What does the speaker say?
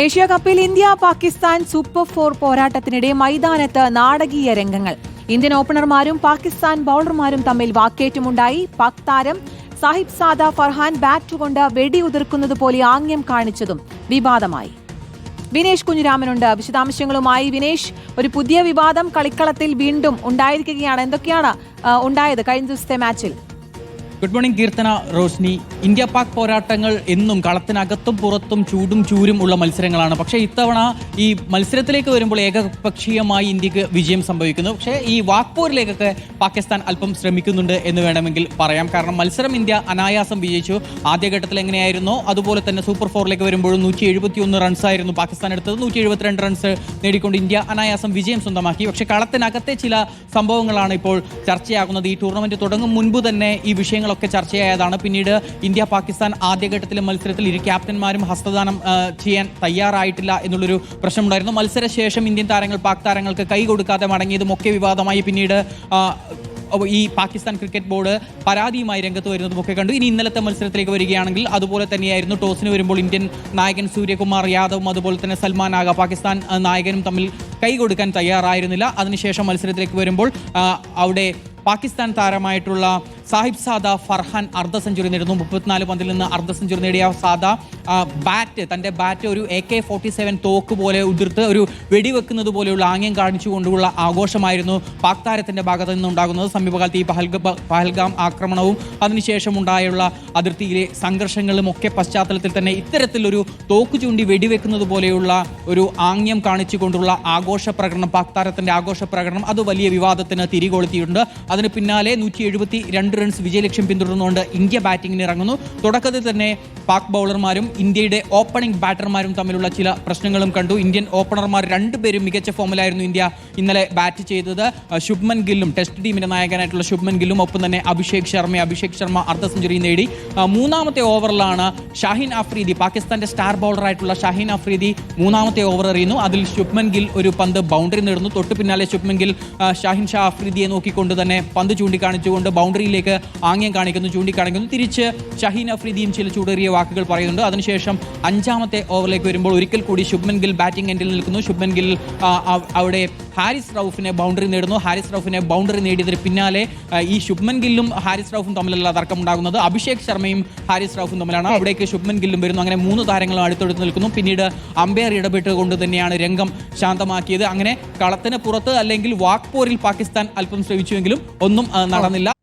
Asia കപ്പിൽ India Pakistan super four പോരാട്ടത്തിനിടെ മൈതാനത്ത് നാടകീയ രംഗങ്ങൾ. ഇന്ത്യൻ ഓപ്പണർമാരും പാകിസ്ഥാൻ ബൌളർമാരും തമ്മിൽ വാക്കേറ്റമുണ്ടായി. പാക് താരം സാഹിബ് സാദ ഫർഹാൻ ബാറ്റ് കൊണ്ട് വെടിയുതിർക്കുന്നത് പോലെ ആംഗ്യം കാണിച്ചതും വിവാദമായി. വിനേഷ് കുഞ്ഞിരാമനുണ്ട്. വിശദാംശങ്ങളുമായി വിനേഷ്. ഒരു പുതിയ വിവാദം കളിക്കളത്തിൽ വീണ്ടും ഉണ്ടായിരിക്കുകയാണ്. എന്തൊക്കെയാണ് ഉണ്ടായത് കഴിഞ്ഞ ദിവസത്തെ മാച്ചിൽ good morning Keerthana Roshni. India Pak പോരാട്ടങ്ങൾ എന്നും കളത്തിനകത്തും പുറത്തും ചൂടും ചൂരും ഉള്ള മത്സരങ്ങളാണ്. പക്ഷേ ഇത്തവണ ഈ മത്സരത്തിലേക്ക് വരുമ്പോൾ ഏകപക്ഷീയമായി ഇന്ത്യയ്ക്ക് വിജയം സംഭവിക്കുന്നു. പക്ഷേ ഈ വാക്പൂരിലേക്കൊക്കെ പാകിസ്ഥാൻ അല്പം ശ്രമിക്കുന്നുണ്ട് എന്ന് വേണമെങ്കിൽ പറയാം. കാരണം മത്സരം ഇന്ത്യ അനായാസം വിജയിച്ചു. ആദ്യഘട്ടത്തിൽ എങ്ങനെയായിരുന്നു? അതുപോലെ തന്നെ സൂപ്പർ ഫോറിലേക്ക് വരുമ്പോഴും നൂറ്റി എഴുപത്തി ഒന്ന് റൺസ് ആയിരുന്നു പാകിസ്ഥാൻ എടുത്തത്. നൂറ്റി എഴുപത്തിരണ്ട് റൺസ് നേടിക്കൊണ്ട് ഇന്ത്യ അനായാസം വിജയം സ്വന്തമാക്കി. പക്ഷേ കളത്തിനകത്തെ ചില സംഭവങ്ങളാണ് ഇപ്പോൾ ചർച്ചയാകുന്നത്. ഈ ടൂർണമെന്റ് തുടങ്ങും മുൻപ് തന്നെ ഈ വിഷയങ്ങളൊക്കെ ചർച്ചയായതാണ് പിന്നീട് ഇന്ത്യ പാകിസ്ഥാൻ ആദ്യഘട്ടത്തിലെ മത്സരത്തിൽ ഇരു ക്യാപ്റ്റന്മാരും ഹസ്തദാനം ചെയ്യാൻ തയ്യാറായിട്ടില്ല എന്നുള്ളൊരു പ്രശ്നമുണ്ടായിരുന്നു. മത്സരശേഷം ഇന്ത്യൻ താരങ്ങൾ പാക് താരങ്ങൾക്ക് കൈ കൊടുക്കാതെ മടങ്ങിയതും ഒക്കെ വിവാദമായി. പിന്നീട് ഈ പാകിസ്ഥാൻ ക്രിക്കറ്റ് ബോർഡ് പരാതിയുമായി രംഗത്ത് വരുന്നതും ഒക്കെ കണ്ടു. ഇനി ഇന്നലത്തെ മത്സരത്തിലേക്ക് വരികയാണെങ്കിൽ അതുപോലെ തന്നെയായിരുന്നു ടോസിന് വരുമ്പോൾ ഇന്ത്യൻ നായകൻ സൂര്യകുമാർ യാദവും അതുപോലെ തന്നെ സൽമാൻ ആഗ പാകിസ്ഥാൻ നായകനും തമ്മിൽ കൈ കൊടുക്കാൻ തയ്യാറായിരുന്നില്ല. അതിനുശേഷം മത്സരത്തിലേക്ക് വരുമ്പോൾ അവിടെ പാകിസ്ഥാൻ താരമായിട്ടുള്ള സാഹിബ് സാദ ഫർഹാൻ അർദ്ധ സെഞ്ചുറി നേടുന്നു. മുപ്പത്തിനാല് പന്തിൽ നിന്ന് അർദ്ധ സെഞ്ചുറി നേടിയ സാദ ബാറ്റ് തന്റെ ബാറ്റ് ഒരു എ കെ ഫോർട്ടി സെവൻ തോക്ക് പോലെ ഉതിർത്ത് ഒരു വെടിവെക്കുന്നത് പോലെയുള്ള ആംഗ്യം കാണിച്ചുകൊണ്ടുള്ള ആഘോഷമായിരുന്നു പാക് താരത്തിന്റെ ഭാഗത്ത് നിന്നുണ്ടാകുന്നത്. സമീപകാലത്ത് ഈ പഹൽഗ പഹൽഗാം ആക്രമണവും അതിനുശേഷം ഉണ്ടായുള്ള അതിർത്തിയിലെ സംഘർഷങ്ങളും ഒക്കെ പശ്ചാത്തലത്തിൽ തന്നെ ഇത്തരത്തിലൊരു തോക്ക് ചൂണ്ടി വെടിവെക്കുന്നത് പോലെയുള്ള ഒരു ആംഗ്യം കാണിച്ചുകൊണ്ടുള്ള ആഘോഷ പ്രകടനം പാക് താരത്തിന്റെ ആഘോഷ പ്രകടനം. അത് വലിയ വിവാദത്തിന് തിരികൊളുത്തിയിട്ടുണ്ട്. അതിന് പിന്നാലെ നൂറ്റി എഴുപത്തി രണ്ട് റൺസ് വിജയലക്ഷ്യം പിന്തുടർന്നുകൊണ്ട് ഇന്ത്യ ബാറ്റിംഗിന് ഇറങ്ങുന്നു. തുടക്കത്തിൽ തന്നെ പാക് ബൗളർമാരും ഇന്ത്യയുടെ ഓപ്പണിംഗ് ബാറ്റർമാരും തമ്മിലുള്ള ചില പ്രശ്നങ്ങളും കണ്ടു. ഇന്ത്യൻ ഓപ്പണർമാർ രണ്ടുപേരും മികച്ച ഫോമിലായിരുന്നു ഇന്ത്യ ഇന്നലെ ബാറ്റ് ചെയ്തത്. ശുഭ്മൻ ഗില്ലും ടെസ്റ്റ് ടീമിന്റെ നായകനായിട്ടുള്ള ശുഭ്മൻ ഗില്ലും ഒപ്പം തന്നെ അഭിഷേക് ശർമ്മ അഭിഷേക് ശർമ്മ അർദ്ധ സെഞ്ചുറി നേടി. മൂന്നാമത്തെ ഓവറിലാണ് ഷാഹിൻ അഫ്രീദി പാകിസ്ഥാന്റെ സ്റ്റാർ ബൗളറായിട്ടുള്ള ഷാഹിൻ അഫ്രീദി മൂന്നാമത്തെ ഓവർ എറിയുന്നു. അതിൽ ശുഭ്മൻ ഗിൽ ഒരു പന്ത് ബൗണ്ടറി നേടുന്നു. തൊട്ടു പിന്നാലെ ശുഭ്മൻ ഗിൽ ഷാഹിൻ ഷാ അഫ്രീദിയെ നോക്കിക്കൊണ്ട് തന്നെ പന്ത് ചൂണ്ടിക്കാണിച്ചുകൊണ്ട് ബൗണ്ടറിയിലേക്ക് ആംഗ്യം കാണിക്കുന്നു ചൂണ്ടിക്കാണിക്കുന്നു. തിരിച്ച് ഷഹീൻ അഫ്രീദിയും ചില ചൂടേറിയ വാക്കുകൾ പറയുന്നുണ്ട്. അതിനുശേഷം അഞ്ചാമത്തെ ഓവറിലേക്ക് വരുമ്പോൾ ഒരിക്കൽ കൂടി ശുഭ്മൻ ഗിൽ ബാറ്റിംഗ് എൻഡിൽ നിൽക്കുന്നു. ശുഭ്മൻ ഗിൽ അവിടെ ഹാരിസ് റൌഫിനെ ബൗണ്ടറി നേടുന്നു. ഹാരിസ് റൌഫിനെ ബൗണ്ടറി നേടിയതിന് പിന്നാലെ ഈ ശുഭ്മൻ ഗില്ലും ഹാരിസ് റൌഫും തമ്മിലല്ല തർക്കമുണ്ടാകുന്നത്. അഭിഷേക് ശർമ്മയും ഹാരിസ് റൌഫും തമ്മിലാണ്. അവിടേക്ക് ശുഭ്മൻ ഗില്ലും വരുന്നു. അങ്ങനെ മൂന്ന് താരങ്ങളും അടുത്തെടുത്ത് നിൽക്കുന്നു. പിന്നീട് അമ്പയർ ഇടപെട്ടുകൊണ്ട് തന്നെയാണ് രംഗം ശാന്തമാക്കിയത്. അങ്ങനെ കളത്തിന് പുറത്ത് അല്ലെങ്കിൽ വാക്പോരിൽ പാകിസ്ഥാൻ അല്പം ശ്രമിച്ചുവെങ്കിലും ഒന്നും നടന്നില്ല.